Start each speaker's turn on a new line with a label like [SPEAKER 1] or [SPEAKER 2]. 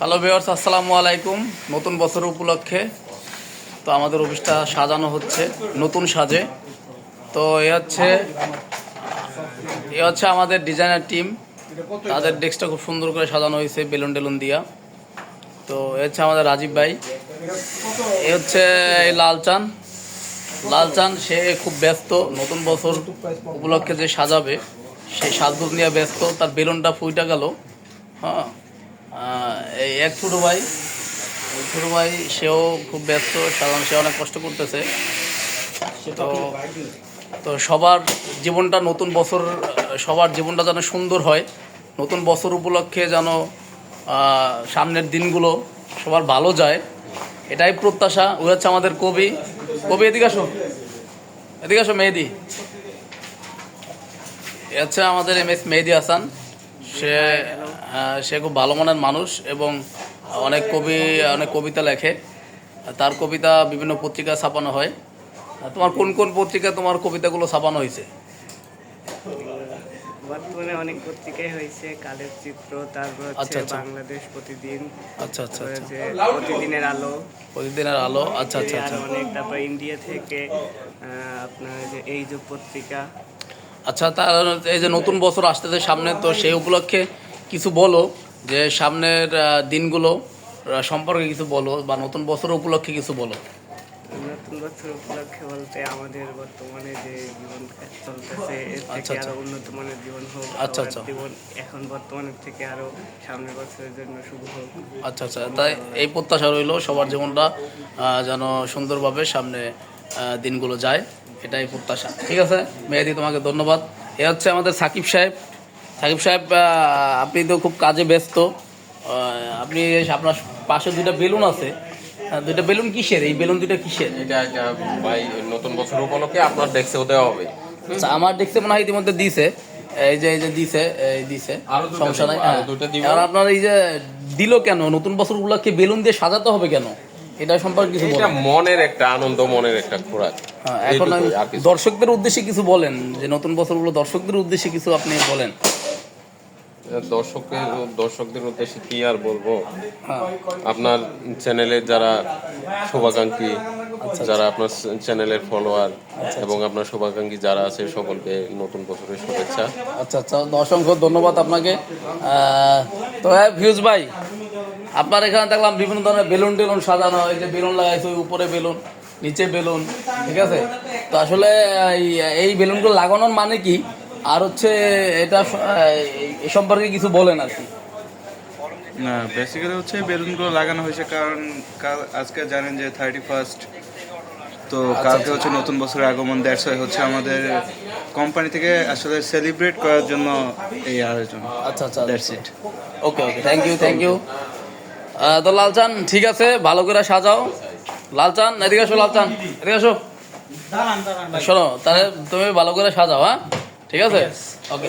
[SPEAKER 1] Hello viewers আসসালামু আলাইকুম। নতুন বছর উপলক্ষে তো আমাদের অফিসটা সাজানো হচ্ছে, নতুন সাজে। তো এ হচ্ছে এ হচ্ছে আমাদের ডিজাইনার টিম তাদের ডেস্কটা খুব সুন্দর করে সাজানো হয়েছে, বেলুন টেলুন দিয়া। তো এ হচ্ছে আমাদের রাজীব ভাই। এ হচ্ছে এই লালচান লালচান সে খুব ব্যস্ত। নতুন বছর উপলক্ষে যে সাজাবে, সে সাজগোজ নিয়ে ব্যস্ত। তার বেলুনটা ফুইটা গেল। হ্যাঁ। এক ছোটো ভাই ছোটো ভাই, সেও খুব ব্যস্ত, সাধারণ সে অনেক কষ্ট করতেছে। তো তো সবার জীবনটা নতুন বছর, সবার জীবনটা যেন সুন্দর হয়, নতুন বছর উপলক্ষে যেন সামনের দিনগুলো সবার ভালো যায়, এটাই প্রত্যাশা। ওই হচ্ছে আমাদের কবি। কবি, এদিকে আসো। এদিকে আসো, মেহেদি। এ হচ্ছে আমাদের এম এস মেহেদি হাসান। সে সে খুব ভালো মনের মানুষ এবং অনেক কবি অনেক কবিতা লেখে। তার কবিতা বিভিন্ন পত্রিকায় ছাপানো হয়। তোমার কোন কোন পত্রিকায় তোমার কবিতাগুলো ছাপানো হয়েছে?
[SPEAKER 2] বর্তমানে অনেক পত্রিকায় হয়েছে কালের চিত্র তারপর
[SPEAKER 1] আচ্ছা,
[SPEAKER 2] হচ্ছে
[SPEAKER 1] আচ্ছা।
[SPEAKER 2] বাংলাদেশ প্রতিদিন
[SPEAKER 1] আচ্ছা আচ্ছা আচ্ছা।
[SPEAKER 2] প্রতিদিনের আলো।
[SPEAKER 1] প্রতিদিনের আলো আচ্ছা আচ্ছা আচ্ছা।
[SPEAKER 2] অনেক তারপর ইন্ডিয়া থেকে আপনার যে এই যুগ পত্রিকা
[SPEAKER 1] আচ্ছা তার এই যে নতুন বছর আসতেছে সামনে তো সেই উপলক্ষে কিছু বলো যে সামনের দিনগুলো সম্পর্কে কিছু বলো বা নতুন বছর উপলক্ষে কিছু বলো
[SPEAKER 2] নতুন বছর উপলক্ষে বলতে আমাদের বর্তমানে যে জীবন চলতেছে এর
[SPEAKER 1] আচ্ছা,
[SPEAKER 2] থেকে
[SPEAKER 1] আচ্ছা।
[SPEAKER 2] আরও উন্নত মানের জীবন হোক
[SPEAKER 1] আচ্ছা, আচ্ছা।
[SPEAKER 2] জীবন এখন বর্তমানের থেকে আরও সামনের বছরের জন্য শুভ হোক
[SPEAKER 1] আচ্ছা আচ্ছা তাই এই প্রত্যাশা রইল সবার জীবনটা যেন সুন্দরভাবে সামনে দিনগুলো যায় এটাই প্রত্যাশা। ঠিক আছে? মেহেদি তোমাকে ধন্যবাদ। এ হচ্ছে আমাদের সাকিব সাহেব। সাকিব সাহেব আপনি তো খুব কাজে ব্যস্ত। আপনি আপনার পাশে দুইটা বেলুন আছে। দুইটা বেলুন কিসের? এই বেলুন দুইটা কিসের?
[SPEAKER 3] এটা ভাই নতুন বছর উপলক্ষে আপনার ডেস্কেও দেওয়া হবে।
[SPEAKER 1] আচ্ছা, আমার দেখতে মনে হয় ইতিমধ্যে দিছে। এই যে এই যে দিছে এই দিছে।
[SPEAKER 3] আরও
[SPEAKER 1] সমস্যা নাই
[SPEAKER 3] আরও
[SPEAKER 1] হ্যাঁ।
[SPEAKER 3] দুটো দিব।
[SPEAKER 1] আপনার এই যে দিল কেন? নতুন বছর উপলক্ষে বেলুন দিয়ে সাজাতে হবে কেন? এটা সম্পর্কে কিছু
[SPEAKER 3] এটা মনের একটা আনন্দ মনের একটা খোরাক।
[SPEAKER 1] হ্যাঁ, এখন আমি দর্শকদের উদ্দেশ্যে কিছু বলেন যে নতুন বছরগুলো দর্শকদের উদ্দেশ্যে কিছু আপনি বলেন।
[SPEAKER 3] দর্শকের দর্শকদের উদ্দেশ্যে কি আর বলব?
[SPEAKER 1] হ্যাঁ।
[SPEAKER 3] আপনার চ্যানেলের যারা শুভাকাঙ্ক্ষী
[SPEAKER 1] আচ্ছা,
[SPEAKER 3] যারা আপনার চ্যানেলের ফলোয়ার এবং আপনার শুভাকাঙ্ক্ষী যারা আছে সকলকে নতুন বছরের শুভেচ্ছা।
[SPEAKER 1] আচ্ছা আচ্ছা অসংখ্য ধন্যবাদ আপনাকে। তো হ্যাঁ ভিউজ ভাই আপনার এখানে দেখলাম বিভিন্ন ধরনের বেলুন টেলুন সাজানো এই যে বেলুন লাগাইছে ওই উপরে বেলুন নিচে বেলুন ঠিক আছে? তো আসলে এই- বেলুনগুলো লাগানোর মানে কি? আর হচ্ছে এটা এই সম্পর্কে কিছু বলেন আর কি।
[SPEAKER 4] না বেসিক্যালি হচ্ছে বেলুনগুলো লাগানো হয়েছে কারণ কাল আজকে জানেন যে থার্টি ফার্স্ট তো কালকে হচ্ছে নতুন বছরের আগমন দ্যাটস ওয়াই হচ্ছে আমাদের কোম্পানি থেকে আসলে সেলিব্রেট করার জন্য এই আয়োজন।
[SPEAKER 1] আচ্ছা আচ্ছা
[SPEAKER 4] that's it
[SPEAKER 1] okay okay thank you thank you তো লালচান ঠিক আছে ভালো করে সাজাও। লালচান এদিকে আসো লালচান এদিকে আসো। শোনো তাহলে তুমি ভালো করে সাজাও হ্যাঁ? ঠিক আছে? ওকে